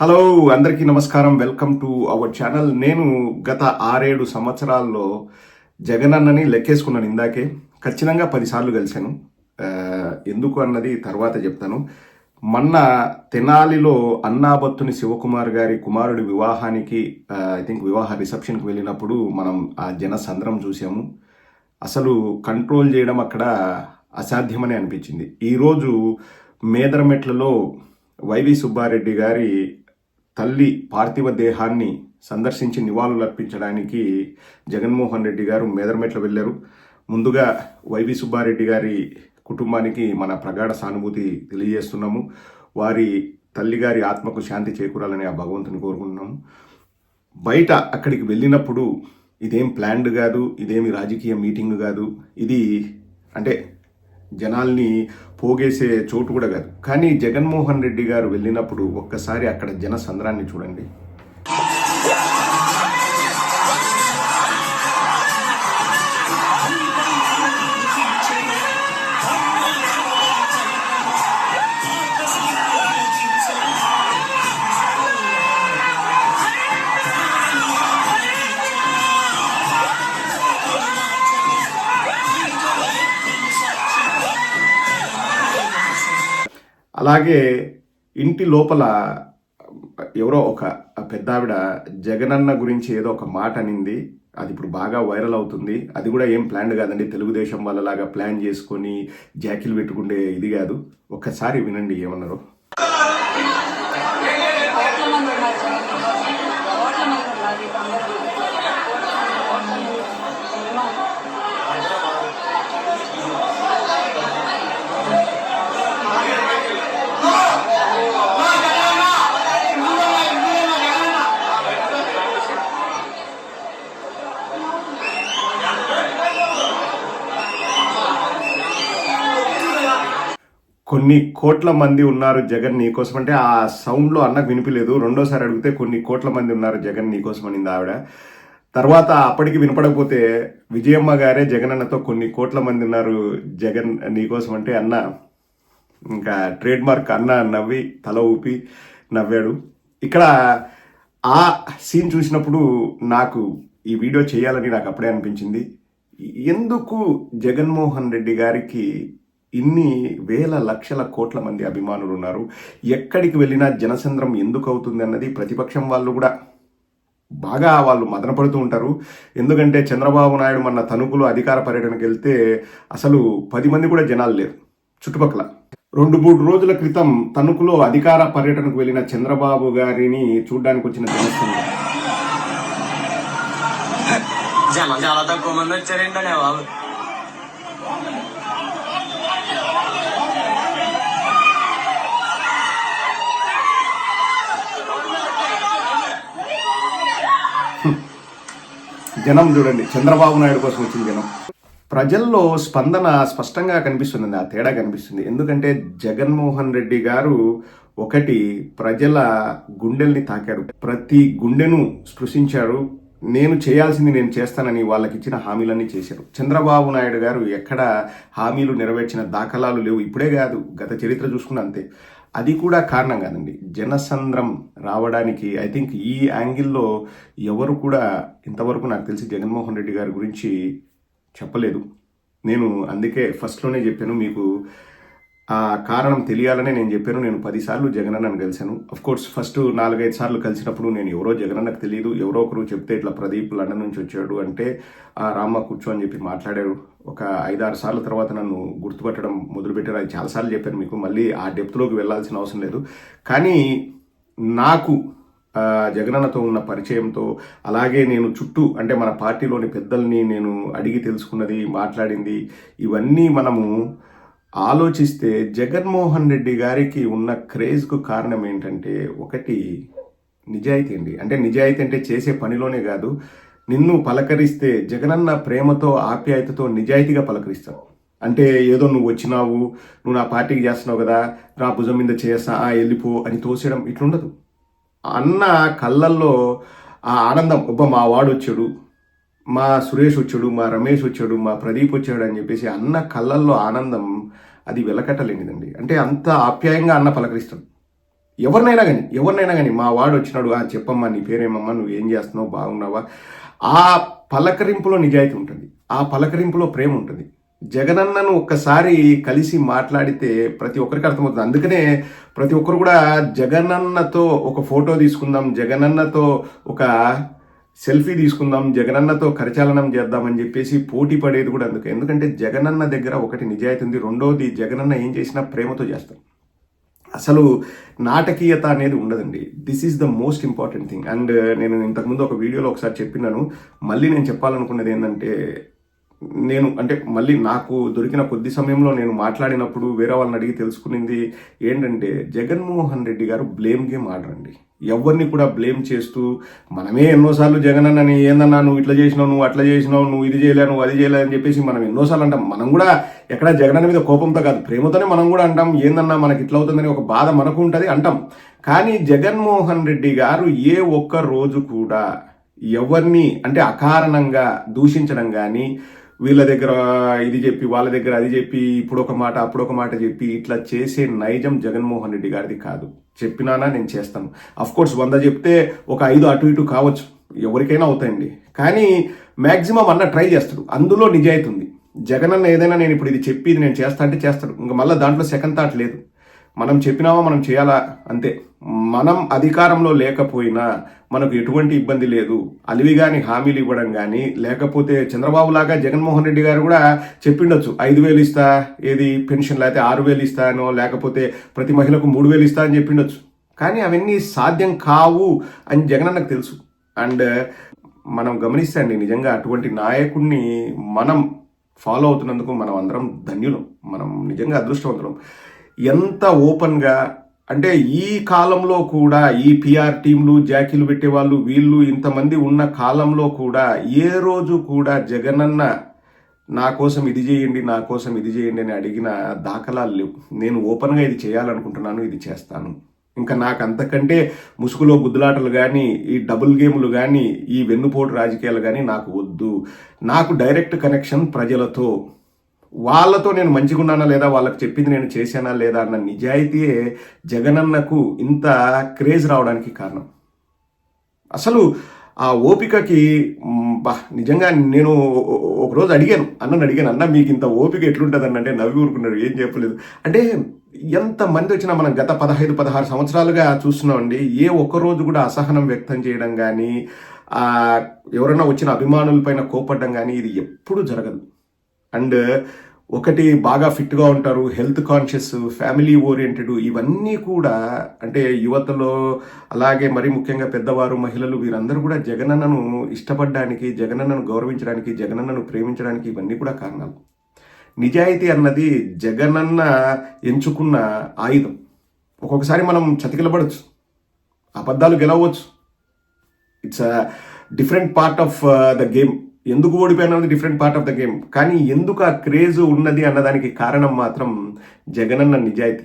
Hello అందరికీ నమస్కారం. Welcome to our channel నేను గత ఆరేడు సంవత్సరాల్లో జగనన్నని లెక్కేసుకున్నాను ఇందాకే. ఖచ్చితంగా పదిసార్లు కలిశాను ఎందుకు అన్నది తర్వాత చెప్తాను. మొన్న తెనాలిలో అన్నాబత్తుని శివకుమార్ గారి కుమారుడి వివాహానికి ఐ థింక్ వివాహ రిసెప్షన్కి వెళ్ళినప్పుడు మనం ఆ జన సంద్రం చూసాము. అసలు కంట్రోల్ చేయడం అక్కడ అసాధ్యమని అనిపించింది. ఈరోజు మేదరమెట్లలో వైవి సుబ్బారెడ్డి గారి తల్లి పార్థివ దేహాన్ని సందర్శించి నివాళులర్పించడానికి జగన్మోహన్ రెడ్డి గారు మేదరమెట్ల వెళ్ళారు. ముందుగా వైవి సుబ్బారెడ్డి గారి కుటుంబానికి మన ప్రగాఢ సానుభూతి తెలియజేస్తున్నాము. వారి తల్లిగారి ఆత్మకు శాంతి చేకూరాలని ఆ భగవంతుని కోరుకుంటున్నాము. బయట అక్కడికి వెళ్ళినప్పుడు ఇదేం ప్లాన్డ్ కాదు ఇదేమి రాజకీయ మీటింగ్ కాదు. ఇది అంటే జనాల్ని పోగేసే చోటు కూడా కాదు. కానీ జగన్మోహన్ రెడ్డి గారు వెళ్ళినప్పుడు ఒక్కసారి అక్కడ జన సంద్రాన్ని చూడండి. అలాగే ఇంటి లోపల ఎవరో ఒక పెద్దావిడ జగనన్న గురించి ఏదో ఒక మాట అనింది. అది ఇప్పుడు బాగా వైరల్ అవుతుంది. అది కూడా ఏం ప్లాన్ కాదండి. తెలుగుదేశం వాళ్ళలాగా ప్లాన్ చేసుకొని జాకిలు పెట్టుకుండే ఇది కాదు. ఒక్కసారి వినండి ఏమన్నారు కోట్ల మంది ఉన్నారు జనాలు. కోట్ల మంది ఉన్నారు ఇక అందరూ. కోట్ల మంది. ఏమో. కొన్ని కోట్ల మంది ఉన్నారు జగన్ నీకోసం అంటే ఆ సౌండ్లో అన్నకు వినిపించలేదు రెండోసారి అడిగితే కొన్ని కోట్ల మంది ఉన్నారు జగన్ నీకోసం అనింది ఆవిడ. తర్వాత అప్పటికి వినపడకపోతే విజయమ్మ గారే జగన్ అన్నతో కొన్ని కోట్ల మంది ఉన్నారు జగన్ నీకోసం అంటే అన్న ఇంకా ట్రేడ్ మార్క్ అన్న నవ్వి తల ఊపి నవ్వాడు. ఇక్కడ ఆ సీన్ చూసినప్పుడు నాకు ఈ వీడియో చేయాలని నాకు అప్పుడే అనిపించింది. ఎందుకు జగన్మోహన్ రెడ్డి గారికి ఇన్ని వేల లక్షల కోట్ల మంది అభిమానులు ఉన్నారు ఎక్కడికి వెళ్ళినా జనసంద్రం ఎందుకు అవుతుంది అన్నది ప్రతిపక్షం వాళ్ళు కూడా బాగా వాళ్ళు మదనపడుతూ ఉంటారు. ఎందుకంటే చంద్రబాబు నాయుడు మన తణుకులో అధికార పర్యటనకు వెళ్తే అసలు పది మంది కూడా జనాలు లేరు చుట్టుపక్కల. రెండు మూడు రోజుల క్రితం తణుకులో అధికార పర్యటనకు వెళ్ళిన చంద్రబాబు గారిని చూడ్డానికి వచ్చిన జనసంద్రం. జనం చాలా తక్కువ మంది వచ్చారండి బాబు? జనం చూడండి చంద్రబాబు నాయుడు కోసం వచ్చిన జనం. ప్రజల్లో స్పందన స్పష్టంగా కనిపిస్తుంది ఆ తేడా కనిపిస్తుంది. ఎందుకంటే జగన్మోహన్ రెడ్డి గారు ఒకటి ప్రజల గుండెల్ని తాకాడు. ప్రతి గుండెను స్పృశించారు నేను చేయాల్సింది నేను చేస్తానని వాళ్ళకి ఇచ్చిన హామీలన్నీ చేశారు. చంద్రబాబు నాయుడు గారు ఎక్కడ హామీలు నెరవేర్చిన దాఖలాలు లేవు. ఇప్పుడే కాదు గత చరిత్ర చూసుకున్న అంతే. అది కూడా కారణం కాదండి. జనసంద్రం రావడానికి ఐ థింక్ ఈ యాంగిల్లో ఎవరు కూడా ఇంతవరకు నాకు తెలిసి జగన్మోహన్ రెడ్డి గారి గురించి చెప్పలేదు. నేను అందుకే ఫస్ట్లోనే చెప్పాను మీకు ఆ కారణం తెలియాలనే నేను చెప్పాను. నేను పదిసార్లు జగనన్నను కలిశాను. అఫ్ కోర్స్ ఫస్ట్ నాలుగైదు సార్లు కలిసినప్పుడు నేను ఎవరో జగనన్నకు తెలియదు ఎవరో ఒకరు చెప్తే ఇట్లా ప్రదీప్ లండన్ నుంచి వచ్చాడు అంటే ఆ రామ్మ కూర్చో అని చెప్పి మాట్లాడాడు. ఒక ఐదారు సార్ల తర్వాత నన్ను గుర్తుపట్టడం మొదలుపెట్టారు. అది చాలాసార్లు చెప్పాను మీకు. మళ్ళీ ఆ డెప్త్లోకి వెళ్ళాల్సిన అవసరం లేదు. కానీ నాకు జగనన్నతో ఉన్న పరిచయంతో అలాగే నేను చుట్టూ అంటే మన పార్టీలోని పెద్దల్ని నేను అడిగి తెలుసుకున్నది మాట్లాడింది ఇవన్నీ మనము ఆలోచిస్తే జగన్మోహన్ రెడ్డి గారికి ఉన్న క్రేజ్కు కారణం ఏంటంటే ఒకటి నిజాయితీ అండి. అంటే నిజాయితీ అంటే చేసే పనిలోనే కాదు నిన్ను పలకరిస్తే జగనన్న ప్రేమతో ఆప్యాయతతో నిజాయితీగా పలకరిస్తావు అంటే ఏదో నువ్వు వచ్చినావు నువ్వు నా పార్టీకి చేస్తున్నావు కదా రా భుజం మీద చేస్తా ఆ వెళ్ళిపో అని తోసేయడం ఇట్లుండదు. అన్న కళ్ళల్లో ఆ ఆనందం ఒబ్బ మా వాడు వచ్చాడు మా సురేష్ వచ్చాడు మా రమేష్ వచ్చాడు మా ప్రదీప్ వచ్చాడు అని చెప్పేసి అన్న కళ్ళల్లో ఆనందం అది వెలకట్టలేనిదండి. అంటే అంత ఆప్యాయంగా అన్న పలకరిస్తాడు. ఎవరినైనా కానీ ఎవరినైనా కానీ మా వాడు వచ్చినాడు ఆ చెప్పమ్మా నీ పేరేమమ్మా నువ్వు ఏం చేస్తున్నావు బాగున్నావా? ఆ పలకరింపులో నిజాయితీ ఉంటుంది. ఆ పలకరింపులో ప్రేమ ఉంటుంది. జగనన్నను ఒక్కసారి కలిసి మాట్లాడితే ప్రతి ఒక్కరికి అర్థమవుతుంది. అందుకనే ప్రతి ఒక్కరు కూడా జగనన్నతో ఒక ఫోటో తీసుకుందాం జగనన్నతో ఒక సెల్ఫీ తీసుకుందాం జగనన్నతో కరచాలనం చేద్దామని చెప్పేసి పోటీ పడేది కూడా అందుకే. ఎందుకంటే జగనన్న దగ్గర ఒకటి నిజాయితీ ఉంది. రెండోది జగనన్న ఏం చేసినా ప్రేమతో చేస్తాం అసలు నాటకీయత అనేది ఉండదండి. This is the most important thing and నేను ఇంతకుముందు ఒక వీడియోలో ఒకసారి చెప్పినాను. మళ్ళీ నేను చెప్పాలనుకున్నది ఏంటంటే నేను అంటే మళ్ళీ నాకు దొరికిన కొద్ది సమయంలో నేను మాట్లాడినప్పుడు వేరే వాళ్ళని అడిగి తెలుసుకునింది ఏంటంటే జగన్మోహన్ రెడ్డి గారు బ్లేమ్ గేమ్ ఆడరండి. ఎవరిని కూడా బ్లేమ్ చేస్తూ మనమే ఎన్నోసార్లు జగన్ అన్నని ఏందన్నా నువ్వు ఇట్లా చేసినావు నువ్వు అట్లా చేసినావు నువ్వు ఇది చేయలే నువ్వు అది చేయలే అని చెప్పేసి మనం ఎన్నోసార్లు అంటాం. మనం కూడా ఎక్కడ జగన్ అన్న మీద కోపంతో కాదు ప్రేమతోనే మనం కూడా అంటాం ఏందన్నా మనకి ఇట్లా అవుతుందని ఒక బాధ మనకు ఉంటుంది అంటాం. కానీ జగన్మోహన్ రెడ్డి గారు ఏ ఒక్క రోజు కూడా ఎవరిని అంటే అకారణంగా దూషించడం కానీ వీళ్ళ దగ్గర ఇది చెప్పి వాళ్ళ దగ్గర అది చెప్పి ఇప్పుడు ఒక మాట అప్పుడు ఒక మాట చెప్పి ఇట్లా చేసే నైజం జగన్మోహన్ రెడ్డి గారిది కాదు. చెప్పినానా నేను చేస్తాను. అఫ్ కోర్స్ వంద చెప్తే ఒక ఐదు అటు ఇటు కావచ్చు. ఎవరికైనా అవుతాయండి. కానీ మ్యాక్సిమం అన్న ట్రై చేస్తాడు. అందులో నిజాయితీ ఉంది. జగన్ అన్న ఏదైనా నేను ఇప్పుడు ఇది చెప్పి ఇది నేను చేస్తా అంటే చేస్తాడు. ఇంకా మళ్ళీ దాంట్లో సెకండ్ థాట్ లేదు. మనం చెప్పినామా మనం చేయాలా? అంతే. మనం అధికారంలో లేకపోయినా మనకు ఎటువంటి ఇబ్బంది లేదు. అలివి కానీ హామీలు ఇవ్వడం కానీ లేకపోతే చంద్రబాబు లాగా జగన్మోహన్ రెడ్డి గారు కూడా చెప్పిండొచ్చు. ఐదు వేలు ఇస్తా ఏది పెన్షన్లు అయితే ఆరు వేలు ఇస్తానో లేకపోతే ప్రతి మహిళకు మూడు వేలు ఇస్తా అని చెప్పిండొచ్చు. కానీ అవన్నీ సాధ్యం కావు అని జగన్ అన్నకు తెలుసు. అండ్ మనం గమనిస్తండి నిజంగా అటువంటి నాయకుడిని మనం ఫాలో అవుతున్నందుకు మనం అందరం ధన్యులం. మనం నిజంగా అదృష్టవంతులం. ఎంత ఓపెన్గా అంటే ఈ కాలంలో కూడా ఈ పిఆర్ టీంలు జాకీలు పెట్టే వాళ్ళు వీళ్ళు ఇంతమంది ఉన్న కాలంలో కూడా ఏ రోజు కూడా జగనన్న నా కోసం ఇది చేయండి నా కోసం ఇది చేయండి అని అడిగిన దాఖలాలు లేవు. నేను ఓపెన్గా ఇది చేయాలనుకుంటున్నాను ఇది చేస్తాను. ఇంకా నాకు అంతకంటే ముసుగులో గుద్దులాటలు కానీ ఈ డబుల్ గేములు కానీ ఈ వెన్నుపోటు రాజకీయాలు కానీ నాకు వద్దు. నాకు డైరెక్ట్ కనెక్షన్ ప్రజలతో వాళ్ళతో నేను మంచిగా ఉన్నానా లేదా వాళ్ళకి చెప్పింది నేను చేశానా లేదా అన్న నిజాయితీయే జగనన్నకు ఇంత క్రేజ్ రావడానికి కారణం. అసలు ఆ ఓపికకి బా నిజంగా నేను ఒక రోజు అడిగాను అన్నని అడిగాను అన్న మీకు ఇంత ఓపిక ఎట్లుంటుంది అంటే నవ్వి ఊరుకున్నాడు ఏం చెప్పలేదు. అంటే ఎంత మంది వచ్చినా మనం గత పదహైదు పదహారు సంవత్సరాలుగా చూస్తున్నామండి ఏ ఒక్క రోజు కూడా అసహనం వ్యక్తం చేయడం కానీ ఎవరైనా వచ్చిన అభిమానులపైన కోపడడం కానీ ఇది ఎప్పుడూ జరగదు. అండ్ ఒకటి బాగా ఫిట్గా ఉంటారు హెల్త్ కాన్షియస్ ఫ్యామిలీ ఓరియంటెడ్ ఇవన్నీ కూడా అంటే యువతలో అలాగే మరి ముఖ్యంగా పెద్దవారు మహిళలు వీరందరూ కూడా జగనన్నను ఇష్టపడడానికి జగనన్నను గౌరవించడానికి జగనన్నను ప్రేమించడానికి ఇవన్నీ కూడా కారణాలు. నిజాయితీ అన్నది జగనన్న ఎంచుకున్న ఆయుధం. ఒక్కొక్కసారి మనం చతికిలబడచ్చు అబద్ధాలు గెలవచ్చు it's a different part of the game ఎందుకు ఓడిపోయినది different part of the game కానీ ఎందుకు ఆ క్రేజ్ ఉన్నది అన్నదానికి కారణం మాత్రం జగనన్న నిజాయితీ.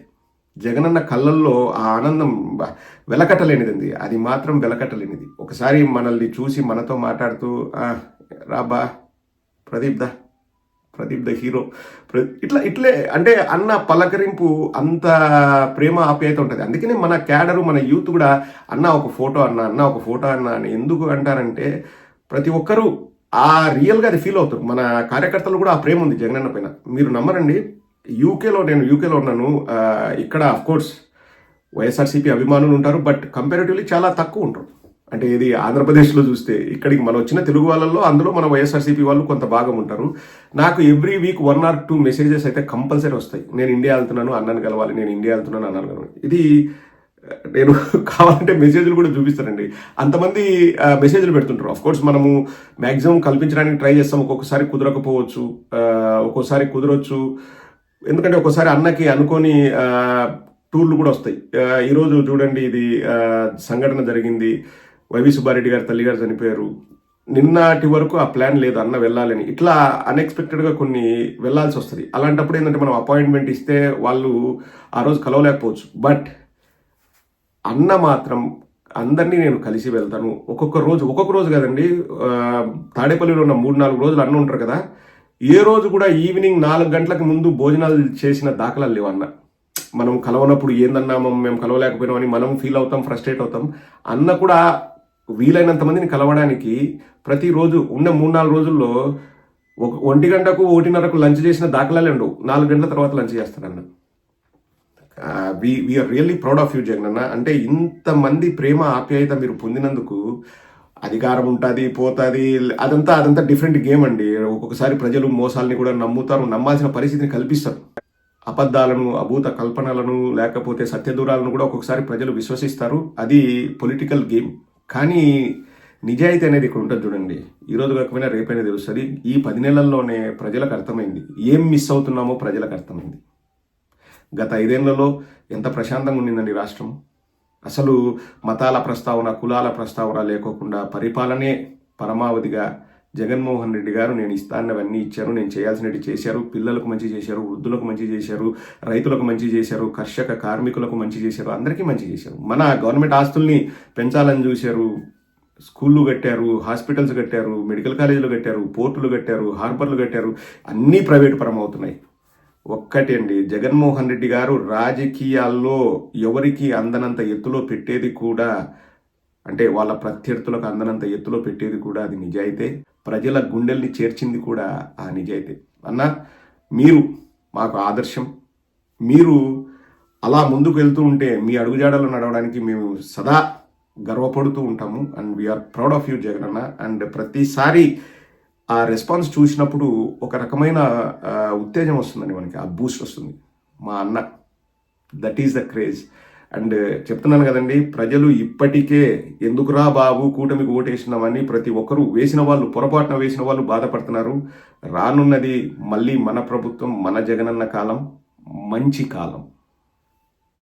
జగనన్న కళ్ళల్లో ఆ ఆనందం బ- వెలకట్టలేనిది అది మాత్రం వెలకట్టలేనిది. ఒకసారి మనల్ని చూసి మనతో మాట్లాడుతూ రాబా ప్రదీప్ దా ప్రదీప్ ద హీరో. ప్ర- ఇట్లా ఇట్లే అంటే అన్న పలకరింపు అంత ప్రేమ ఆప్యాయత ఉంటుంది. అందుకనే మన క్యాడరు మన యూత్ కూడా అన్న ఒక ఫోటో అన్న అన్న ఒక ఫోటో అన్న అని ఎందుకు అంటారంటే ప్రతి ఒక్కరూ ఆ రియల్గా అది ఫీల్ అవుతారు మన కార్యకర్తలు కూడా ఆ ప్రేమ ఉంది జగనన్న పైన. మీరు నమ్మరండి. యూకేలో నేను యూకేలో ఉన్నాను. ఇక్కడ అఫ్ కోర్స్ వైఎస్ఆర్సీపీ అభిమానులు ఉంటారు. బట్ కంపారిటివ్లీ చాలా తక్కువ ఉంటారు. అంటే ఇది ఆంధ్రప్రదేశ్లో చూస్తే ఇక్కడికి మనం వచ్చిన తెలుగు వాళ్ళల్లో అందులో మన వైఎస్ఆర్సీపీ వాళ్ళు కొంత భాగం ఉంటారు. నాకు every week one or two messages అయితే కంపల్సరీ వస్తాయి. నేను ఇండియా వెళ్తున్నాను అన్నాను కలవాలి. నేను ఇండియా వెళ్తున్నాను అన్నాను కలవాలి. ఇది నేను కావాలంటే మెసేజ్లు కూడా చూపిస్తానండి. అంతమంది మెసేజ్లు పెడుతుంటారు. ఆఫ్ కోర్స్ మనము మ్యాక్సిమం కల్పించడానికి ట్రై చేస్తాం. ఒక్కొక్కసారి కుదరకపోవచ్చు ఒక్కోసారి కుదరొచ్చు. ఎందుకంటే ఒక్కోసారి అన్నకి అనుకోని టూర్లు కూడా వస్తాయి. ఈరోజు చూడండి ఇది సంఘటన జరిగింది. వైవి సుబ్బారెడ్డి గారి తల్లి గారు చనిపోయారు. నిన్నటి వరకు ఆ ప్లాన్ లేదు అన్న వెళ్ళాలని. ఇట్లా అన్ఎక్స్పెక్టెడ్గా కొన్ని వెళ్ళాల్సి వస్తుంది. అలాంటప్పుడు ఏంటంటే మనం అపాయింట్మెంట్ ఇస్తే వాళ్ళు ఆ రోజు కలవలేకపోవచ్చు. బట్ అన్న మాత్రం అందరినీ నేను కలిసి వెళ్తాను. ఒక్కొక్క రోజు ఒక్కొక్క రోజు కదండి తాడేపల్లిలో ఉన్న మూడు నాలుగు రోజులు అన్న ఉంటారు కదా. ఏ రోజు కూడా ఈవినింగ్ నాలుగు గంటలకు ముందు భోజనాలు చేసిన దాఖలాలు లేవు అన్న. మనం కలవనప్పుడు ఏందన్నామో మేము కలవలేకపోయినామని మనం ఫీల్ అవుతాం ఫ్రస్ట్రేట్ అవుతాం. అన్న కూడా వీలైనంత మందిని కలవడానికి ప్రతిరోజు ఉన్న మూడు నాలుగు రోజుల్లో ఒక ఒంటి గంటకు ఒకటిన్నరకు లంచ్ చేసిన దాఖలాలే ఉండవు. నాలుగు గంటల తర్వాత lunch చేస్తానన్న we we're really proud of you Jagan అన్న అంటే ఇంతమంది ప్రేమ ఆప్యాయత మీరు పొందినందుకు అధికారం ఉంటుంది పోతుంది అదంతా అదంతా డిఫరెంట్ గేమ్ అండి. ఒక్కొక్కసారి ప్రజలు మోసాలని కూడా నమ్ముతారు నమ్మాల్సిన పరిస్థితిని కల్పిస్తారు. అబద్ధాలను అభూత కల్పనలను లేకపోతే సత్యదూరాలను కూడా ఒక్కొక్కసారి ప్రజలు విశ్వసిస్తారు. అది పొలిటికల్ గేమ్ కానీ నిజాయితీ అనేది ఇక్కడ ఉంటుంది చూడండి. ఈ రోజు కాకపోయినా రేపైనా తెలుస్తుంది. ఈ పది నెలల్లోనే ప్రజలకు అర్థమైంది. ఏం మిస్ అవుతున్నామో ప్రజలకు అర్థమైంది. గత ఐదేళ్ళలో ఎంత ప్రశాంతంగా ఉండిందండి రాష్ట్రం. అసలు మతాల ప్రస్తావన కులాల ప్రస్తావన లేకోకుండా పరిపాలనే పరమావధిగా జగన్మోహన్ రెడ్డి గారు నేను ఇస్తానవన్నీ ఇచ్చారు నేను చేయాల్సినవి చేశారు పిల్లలకు మంచి చేశారు వృద్ధులకు మంచి చేశారు రైతులకు మంచి చేశారు కర్షక కార్మికులకు మంచి చేశారు అందరికీ మంచి చేశారు. మన గవర్నమెంట్ ఆస్తుల్ని పెంచాలని చూశారు స్కూళ్ళు కట్టారు హాస్పిటల్స్ కట్టారు మెడికల్ కాలేజీలు కట్టారు పోర్టులు కట్టారు హార్బర్లు కట్టారు అన్నీ ప్రైవేట్ పరం అవుతున్నాయి ఒక్కటి అండి. జగన్మోహన్ రెడ్డి గారు రాజకీయాల్లో ఎవరికి అందనంత ఎత్తులో పెట్టేది కూడా అంటే వాళ్ళ ప్రత్యర్థులకు అందనంత ఎత్తులో పెట్టేది కూడా అది నిజాయితే. ప్రజల గుండెల్ని చేర్చింది కూడా ఆ నిజాయితే. అన్న మీరు మాకు ఆదర్శం. మీరు అలా ముందుకు వెళ్తూ ఉంటే మీ అడుగుజాడలో నడవడానికి మేము సదా గర్వపడుతూ ఉంటాము. And we're proud of you Jagan అన్న అండ్ ప్రతిసారి ఆ రెస్పాన్స్ చూసినప్పుడు ఒక రకమైన ఉత్తేజం వస్తుందండి మనకి ఆ బూస్ట్ వస్తుంది. మా అన్న that is the craze and చెప్తున్నాను కదండి ప్రజలు ఇప్పటికే ఎందుకురా బాబు కూటమికి ఓటేసినామని ప్రతి ఒక్కరూ వేసిన వాళ్ళు పొరపాటున వేసిన వాళ్ళు బాధపడుతున్నారు. రానున్నది మళ్ళీ మన ప్రభుత్వం మన జగనన్న కాలం మంచి కాలం.